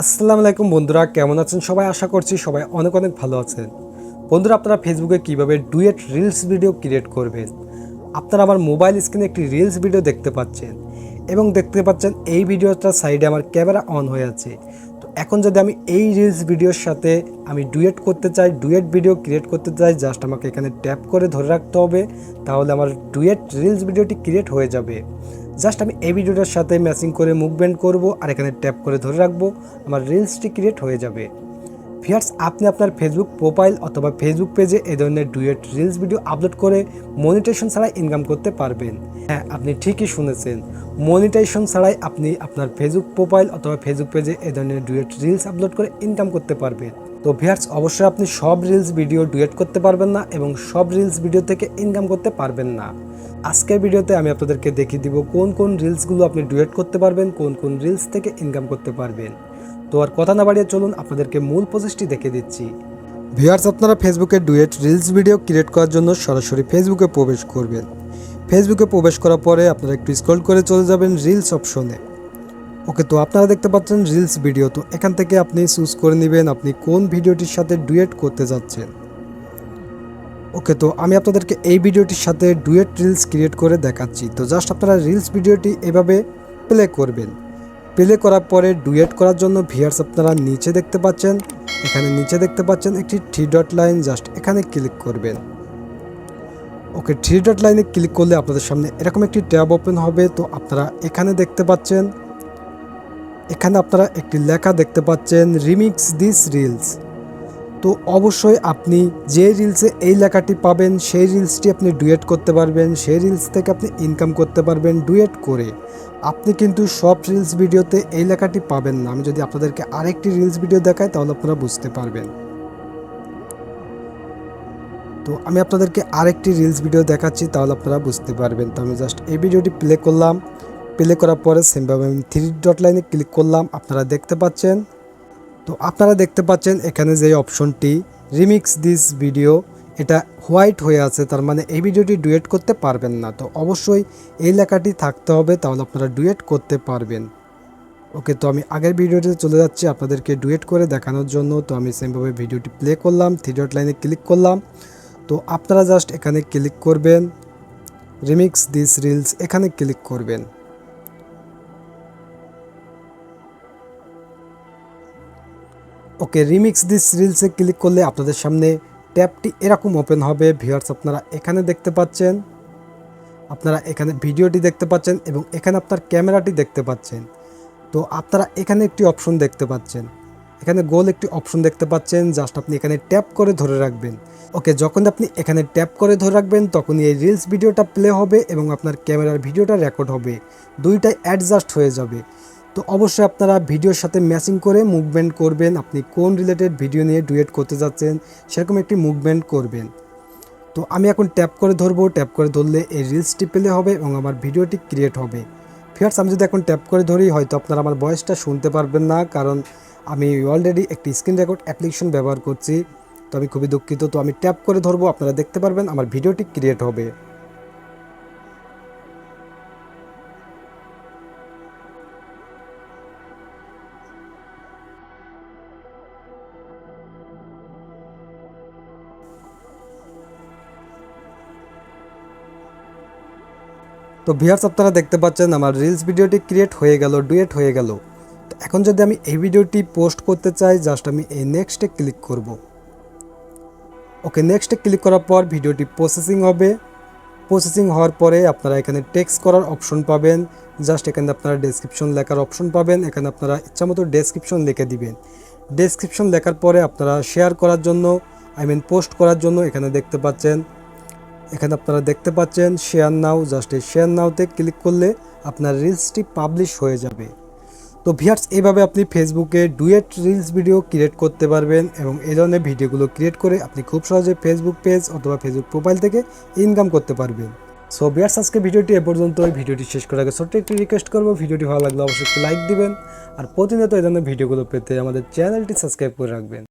আসসালামু আলাইকুম বন্ধুরা, কেমন আছেন সবাই? আশা করছি সবাই অনেক অনেক ভালো আছেন। বন্ধুরা, আপনারা ফেসবুকে কীভাবে ডুয়েট রিলস ভিডিও ক্রিয়েট করবেন? আপনারা আমার মোবাইল স্ক্রিনে একটি রিলস ভিডিও দেখতে পাচ্ছেন এবং দেখতে পাচ্ছেন এই ভিডিওটার সাইডে আমার ক্যামেরা অন হয়ে আছে। তো এখন যদি আমি এই রিলস ভিডিওর সাথে আমি ডুয়েট করতে চাই, ডুয়েট ভিডিও ক্রিয়েট করতে চাই জাস্ট আমাকে এখানে ট্যাপ করে ধরে রাখতে হবে, তাহলে আমার ডুয়েট রিলস ভিডিওটি ক্রিয়েট হয়ে যাবে। জাস্ট আমি এই ভিডিওটার সাথে ম্যাচিং করে মুভমেন্ট করব আর এখানে ট্যাপ করে ধরে রাখব, আমার রিলসটি ক্রিয়েট হয়ে যাবে। ফিয়ার্স আপনি আপনার ফেসবুক প্রোফাইল অথবা ফেসবুক পেজে এই ধরনের ডুয়েট রিলস ভিডিও আপলোড করে মনিটেশন ছাড়াই ইনকাম করতে পারবেন। হ্যাঁ আপনি ঠিকই শুনেছেন। মনিটেশন ছাড়াই আপনি আপনার ফেসবুক প্রোফাইল অথবা ফেসবুক পেজে এই ধরনের ডুয়েট রিলস আপলোড করে ইনকাম করতে পারবেন। তো ভিয়ার্স অবশ্যই আপনি সব রিলস ভিডিও ডুয়েট করতে পারবেন না এবং সব রিলস ভিডিও থেকে ইনকাম করতে পারবেন না। আজকের ভিডিওতে আমি আপনাদেরকে দেখিয়ে দিব কোন কোন রিলসগুলো আপনি ডুয়েট করতে পারবেন, কোন কোন রিলস থেকে ইনকাম করতে পারবেন। তো আর কথা না বাড়িয়ে চলুন আপনাদেরকে মূল প্রসেসটি দেখে দিচ্ছি। ভিউয়ার্স আপনারা ফেসবুকে ডুয়েট রিলস ভিডিও ক্রিয়েট করার জন্য সরাসরি ফেসবুকে প্রবেশ করবেন। ফেসবুকে প্রবেশ করার পরে আপনারা একটু স্ক্রল করে চলে যাবেন রিলস অপশনে ওকে তো আপনারা দেখতে পাচ্ছেন রিলস ভিডিও। তো এখান থেকে আপনি চুজ করে নেবেন আপনি কোন ভিডিওটির সাথে ডুয়েট করতে যাচ্ছেন। ওকে, তো আমি আপনাদেরকে এই ভিডিওটির সাথে ডুয়েট রিলস ক্রিয়েট করে দেখাচ্ছি। তো জাস্ট আপনারা রিলস ভিডিওটি এভাবে প্লে করবেন। প্লে করার পরে ডুয়েট করার জন্য ভিয়ার্স আপনারা নিচে দেখতে পাচ্ছেন। এখানে নিচে দেখতে পাচ্ছেন একটি থ্রি ডট লাইন, জাস্ট এখানে ক্লিক করবেন। ওকে, থ্রি ডট লাইনে ক্লিক করলে আপনাদের সামনে এরকম একটি ট্যাব ওপেন হবে। তো আপনারা এখানে দেখতে পাচ্ছেন, এখানে আপনারা একটি লেখা দেখতে পাচ্ছেন, রিমিক্স দিস রিলস। তো অবশ্যই আপনি যে রিলসে এই লেখাটি পাবেন, সেই রিলসটি আপনি ডুয়েট করতে পারবেন, সেই রিলস থেকে আপনি ইনকাম করতে পারবেন ডুয়েট করে। আপনি কিন্তু সব রিলস ভিডিওতে এই লেখাটি পাবেন না। আমি যদি আপনাদেরকে আরেকটি রিলস ভিডিও দেখাই, তাহলে আপনারা বুঝতে পারবেন। তো আমি আপনাদেরকে আরেকটি রিলস ভিডিও দেখাচ্ছি, তাহলে আপনারা বুঝতে পারবেন। তো আমি জাস্ট এই ভিডিওটি প্লে করলাম। প্লে করার পরে সেমভাবে আমি থ্রি ডট লাইনে ক্লিক করলাম। আপনারা দেখতে পাচ্ছেন। তো আপনারা দেখতে পাচ্ছেন এখানে যে অপশনটি রিমিক্স দিস ভিডিও এটা হোয়াইট হয়ে আছে, তার মানে এই ভিডিওটি ডুয়েট করতে পারবেন না। তো অবশ্যই এই লেখাটি থাকতে হবে, তাহলে আপনারা ডুয়েট করতে পারবেন। ওকে, তো আমি আগের ভিডিওতে চলে যাচ্ছি আপনাদেরকে ডুয়েট করে দেখানোর জন্য। তো আমি সেমভাবে ভিডিওটি প্লে করলাম, থ্রি ডট লাইনে ক্লিক করলাম। তো আপনারা জাস্ট এখানে ক্লিক করবেন রিমিক্স দিস রিলস এখানে ক্লিক করবেন। ওকে রিমিক্স দিস রিলসে ক্লিক করলে আপনাদের সামনে ট্যাবটি এরকম ওপেন হবে। ভিউয়ার্স, আপনারা এখানে দেখতে পাচ্ছেন, আপনারা এখানে ভিডিওটি দেখতে পাচ্ছেন এবং এখানে আপনার ক্যামেরাটি দেখতে পাচ্ছেন। তো আপনারা এখানে একটি অপশন দেখতে পাচ্ছেন। এখানে গোল একটি অপশন দেখতে পাচ্ছেন, জাস্ট আপনি এখানে ট্যাপ করে ধরে রাখবেন। ওকে, যখন আপনি এখানে ট্যাপ করে ধরে রাখবেন, তখনই এই রিলস ভিডিওটা প্লে হবে এবং আপনার ক্যামেরার ভিডিওটা রেকর্ড হবে। দুইটাই অ্যাডজাস্ট হয়ে যাবে। তো অবশ্যই আপনারা ভিডিওর সাথে ম্যাচিং করে মুভমেন্ট করবেন। আপনি কোন রিলেটেড ভিডিও নিয়ে ডুয়েট করতে যাচ্ছেন, সেরকম একটি মুভমেন্ট করবেন। তো আমি এখন ট্যাপ করে ধরবো। ট্যাপ করে ধরলে এই রিলসটি পেলে হবে এবং আমার ভিডিওটি ক্রিয়েট হবে। ফিয়ার্স আমি যদি এখন ট্যাপ করে ধরি, হয়তো আপনারা আমার ভয়েসটা শুনতে পারবেন না, কারণ আমি অলরেডি একটি স্ক্রিন রেকর্ড অ্যাপ্লিকেশন ব্যবহার করছি। তো আমি খুবই দুঃখিত। তো আমি ট্যাপ করে ধরবো, আপনারা দেখতে পারবেন, আমার ভিডিওটি ক্রিয়েট হবে। তো ভিউয়ার্স আপনারা দেখতে পাচ্ছেন আমার রিলস ভিডিওটি ক্রিয়েট হয়ে গেল ডুয়েট হয়ে গেল। তো এখন যদি আমি এই ভিডিওটি পোস্ট করতে চাই জাস্ট আমি এই নেক্সটে ক্লিক করব। ওকে নেক্সটে ক্লিক করার পর ভিডিওটি প্রসেসিং হবে। প্রসেসিং হওয়ার পরে আপনারা এখানে টেক্সট করার অপশন পাবেন। জাস্ট এখানে আপনারা ডেসক্রিপশন লেখার অপশন পাবেন। এখানে আপনারা ইচ্ছামতো ডেসক্রিপশন লিখে দিবেন। ডেসক্রিপশন লেখার পরে আপনারা শেয়ার করার জন্য আই মিন পোস্ট করার জন্য এখানে দেখতে পাচ্ছেন এখানে আপনারা দেখতে পাচ্ছেন শেয়ার নাও, জাস্ট এই শেয়ার নাওতে ক্লিক করলে আপনার রিলসটি পাবলিশ হয়ে যাবে। তো ভিয়ার্স, এইভাবে আপনি ফেসবুকে ডুয়েট রিলস ভিডিও ক্রিয়েট করতে পারবেন এবং এই ধরনের ভিডিওগুলো ক্রিয়েট করে আপনি খুব সহজে ফেসবুক পেজ অথবা ফেসবুক প্রোফাইল থেকে ইনকাম করতে পারবেন। সো ভিয়ার্স, আজকে ভিডিওটি এ পর্যন্ত ভিডিওটি শেষ করার আগে ছোট্ট একটি রিকোয়েস্ট করব। ভিডিওটি ভালো লাগলে অবশ্যই লাইক দিবেন। আর প্রতিনিয়ত এই ধরনের ভিডিওগুলো পেতে আমাদের চ্যানেলটি সাবস্ক্রাইব করে রাখবেন।